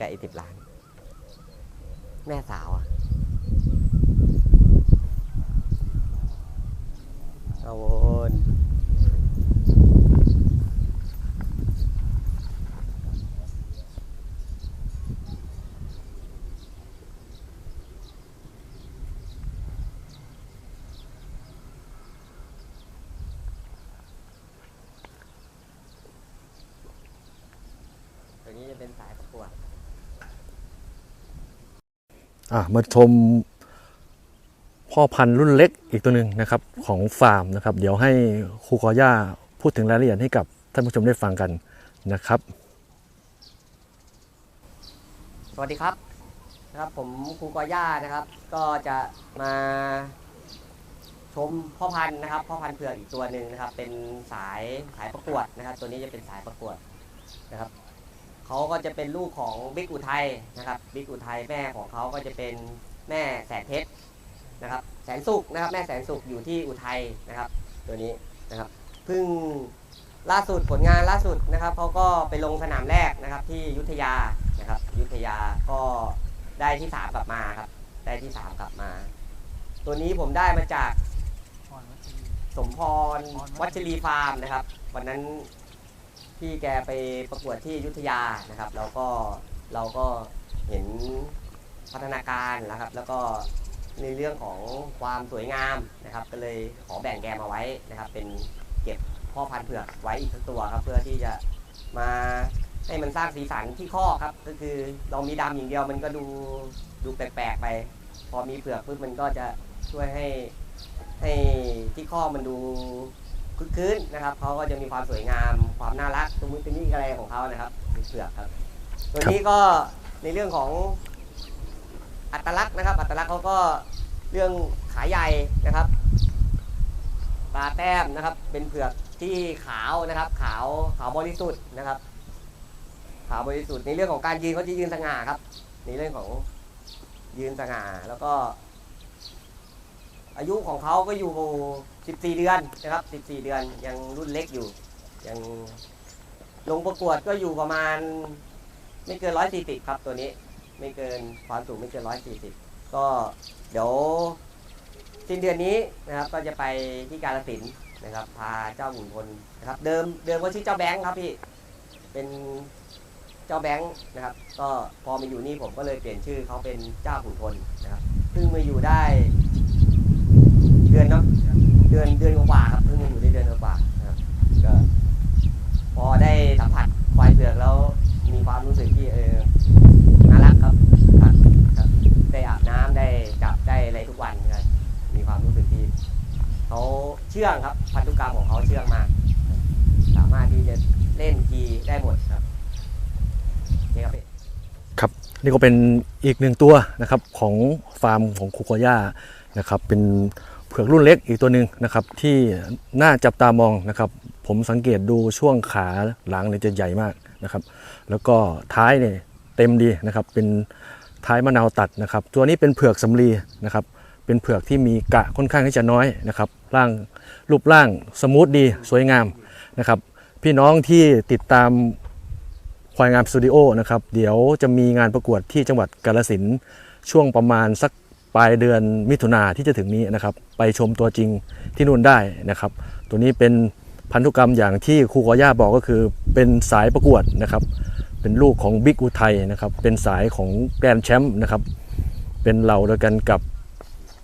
กับอีกสิบล้าน แม่สาวอะเอาวนตัวนี้จะเป็นสายประกวด อะมาชมพ่อพันธุ์รุ่นเล็กอีกตัวหนึ่งนะครับของฟาร์มนะครับ เดี๋ยวให้ครูกอย่าพูดถึงรายละเอียดให้กับท่านผู้ชมได้ฟังกันนะครับ สวัสดีครับนะครับ ผมครูกอย่านะครับ ก็จะมาชมพ่อพันธุ์นะครับพ่อพันธุ์เผือกอีกตัวหนึ่งนะครับ เป็นสายสายประกวดนะครับ ตัวนี้จะเป็นสายประกวดนะครับ เขาก็จะเป็นลูกของบิ๊กอุทัยนะครับบิ๊กอุทัยแม่ของเขาก็จะเป็นแม่แสนเพชรนะครับแสนสุขนะครับแม่แสนสุขอยู่ที่อุทัยนะครับ ตัวนี้นะครับเพิ่งล่าสุดผลงานล่าสุดนะครับเขาก็ไปลงสนามแรกนะครับที่ยุธยานะครับยุธยาก็ได้ที่สามกลับมาครับได้ที่สามกลับมา ตัวนี้ผมได้มาจากสมพรวัชรีฟาร์มนะครับ วันนั้น พี่แกไปประกวดที่อยุธยานะครับ แล้วก็เราก็เห็นพัฒนาการนะครับ แล้วก็ในเรื่องของความสวยงามนะครับ ก็เลยขอแบ่งแกมาไว้นะครับ เป็นเก็บพ่อพันธุ์เผือกไว้อีกสักตัวครับ เพื่อที่จะมาให้มันสร้างสีสันที่ข้อครับ ก็คือเรามีดำอย่างเดียวมันก็ดูดูแปลกๆไป พอมีเผือกปุ๊บมันก็จะช่วยให้ให้ที่ข้อมันดู คึกคืนนะครับเขาก็จะมีความสวยงาม ความน่ารักตรงนี้เป็นนี่อะไรของเขานะครับเผือกครับ ตัวนี้ก็ในเรื่องของอัตลักษณ์นะครับ อัตลักษณ์เขาก็เรื่องขาใหญ่นะครับตาแต้มนะครับ เป็นเผือกที่ขาวนะครับ ขาวขาวบริสุทธิ์นะครับขาวบริสุทธิ์ในเรื่องของการยืนเขาจะยืนสง่าครับในเรื่องของยืนสง่าแล้วก็ อายุของเขาก็อยู่ 14 เดือนนะครับ 14 เดือนยังรุ่นเล็กอยู่ ยังลงประกวดก็อยู่ประมาณ ไม่เกิน 140 ครับตัวนี้ ไม่เกินความสูงไม่เกิน 140 ก็เดี๋ยวสิ้นเดือนนี้นะครับก็จะไปที่กาลสินนะครับ พาเจ้าหมุนพลนะครับ เดิมเดิมก็ชื่อเจ้าแบงค์ครับพี่ เป็นเจ้าแบงค์นะครับ ก็พอมาอยู่นี่ผมก็เลยเปลี่ยนชื่อเขาเป็นเจ้าขุนพลนะครับเพิ่งมาอยู่ได้ เดือนเนาะเดือนเดือนกว่าครับเพิ่งอยู่ได้เดือนกว่าครับก็พอได้สัมผัสควายเผือกแล้วมีความรู้สึกที่เออน่ารักครับครับครับได้อาบน้ำได้จับได้อะไรทุกวันนะครับมีความรู้สึกที่เขาเชื่องครับ พันธุกรรมของเขาเชื่องมาก สามารถที่จะเล่นกีได้หมดครับโอเคครับพี่ครับนี่ก็เป็นอีกหนึ่งตัวนะครับของฟาร์มของครูกอย่านะครับเป็น ผือกรุ่นเล็กอีกตัวหนึ่งนะครับที่น่าจับตามองนะครับ ผมสังเกตดูช่วงขาหลังเนี่ยจะใหญ่มากนะครับ แล้วก็ท้ายเนี่ยเต็มดีนะครับ เป็นท้ายมะนาวตัดนะครับ ตัวนี้เป็นเผือกสำลีนะครับ เป็นเผือกที่มีกะค่อนข้างที่จะน้อยนะครับร่างรูปร่างสมูทดีสวยงามนะครับ พี่น้องที่ติดตามควายงามสตูดิโอนะครับเดี๋ยวจะมีงานประกวดที่จังหวัดกาฬสินช่วงประมาณสัก ปลายเดือนมิถุนาที่จะถึงนี้นะครับ ไปชมตัวจริงที่นู่นได้นะครับ ตัวนี้เป็นพันธุกรรมอย่างที่ครูกอย่าบอกก็คือ เป็นสายประกวดนะครับ เป็นลูกของบิ๊กอุทัยนะครับ เป็นสายของแกรนแชมป์นะครับ เป็นเหล่าเดียวกันกับ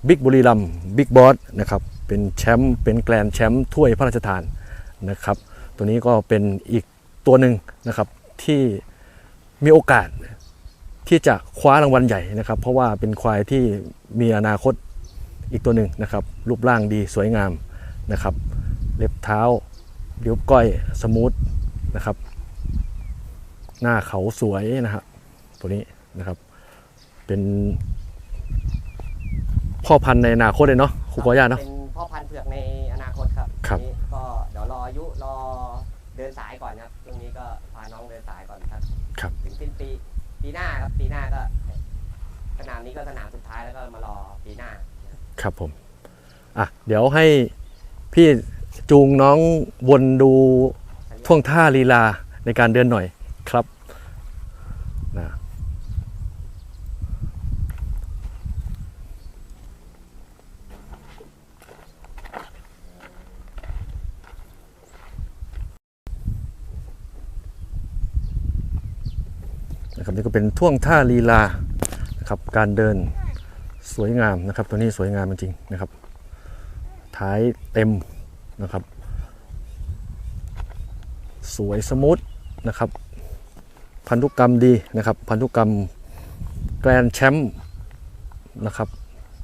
บิ๊กบุรีรัมบิ๊กบอสนะครับ เป็นแชมป์ เป็นแกรนแชมป์ถ้วยพระราชทานนะครับ ตัวนี้ก็เป็นอีกตัวหนึ่งนะครับที่มีโอกาส ที่จะคว้ารางวัลใหญ่นะครับ เพราะว่าเป็นควายที่มีอนาคตอีกตัวหนึ่งนะครับ รูปร่างดีสวยงามนะครับ เล็บเท้าเลี้ยวก้อยสมูทนะครับ หน้าเขาสวยนะครับตัวนี้นะครับ เป็น พ่อพันธุ์ในอนาคตเลยเนาะครูกอย่าเนาะ เป็นพ่อพันธุ์เผือกในอนาคตครับครับนี่ก็เดี๋ยวรออายุรอเดินสายก่อนครับช่วงนี้ก็พาน้องเดินสายก่อนครับ ครับ ถึงสิ้นปี ปีหน้าครับปีหน้าก็ สนามนี้ก็สนามสุดท้ายแล้วก็มารอปีหน้า ครับผม อะ เดี๋ยวให้พี่จูงน้องวนดูท่วงท่าลีลาในการเดินหน่อยครับ นะครับนี่ก็เป็นท่วงท่าลีลานะครับการเดินสวยงามนะครับ ตัวนี้สวยงามจริงๆนะครับ ท้ายเต็มนะครับ สวยสมูทนะครับ พันธุกรรมดีนะครับ พันธุกรรมแกรนแชมป์นะครับ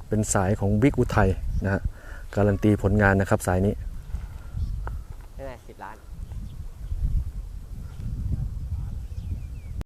เป็นสายของบิ๊กอุทัยนะฮะการันตีผลงานนะครับสายนี้